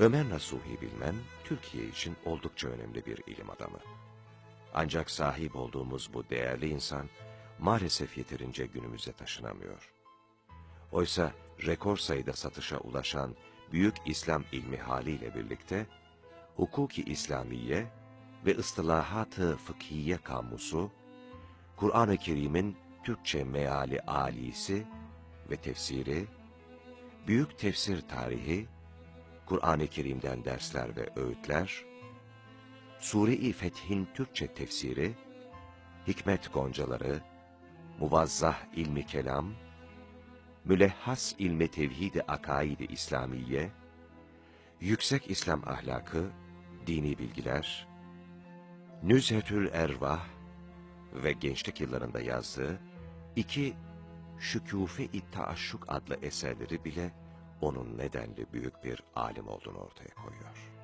Ömer Nasuhi Bilmen, Türkiye için oldukça önemli bir ilim adamı. Ancak sahip olduğumuz bu değerli insan, maalesef yeterince günümüze taşınamıyor. Oysa rekor sayıda satışa ulaşan büyük İslam ilmi haliyle birlikte, hukuki İslamiye ve ıstılahat-ı fıkhiye kamusu, Kur'an-ı Kerim'in Türkçe meali alisi ve tefsiri, büyük tefsir tarihi, Kur'an-ı Kerim'den dersler ve öğütler, Sure-i Feth'in Türkçe tefsiri, Hikmet Goncaları, Muvazzah ilmi kelam, Mülehhas ilmi tevhid-i akaid-i İslamiye, Yüksek İslam ahlakı, dini bilgiler, Nüzhetül Ervah ve gençlik yıllarında yazdığı iki Şükûfe-i Taaşşuk adlı eserleri bile onun nedenli büyük bir alim olduğunu ortaya koyuyor.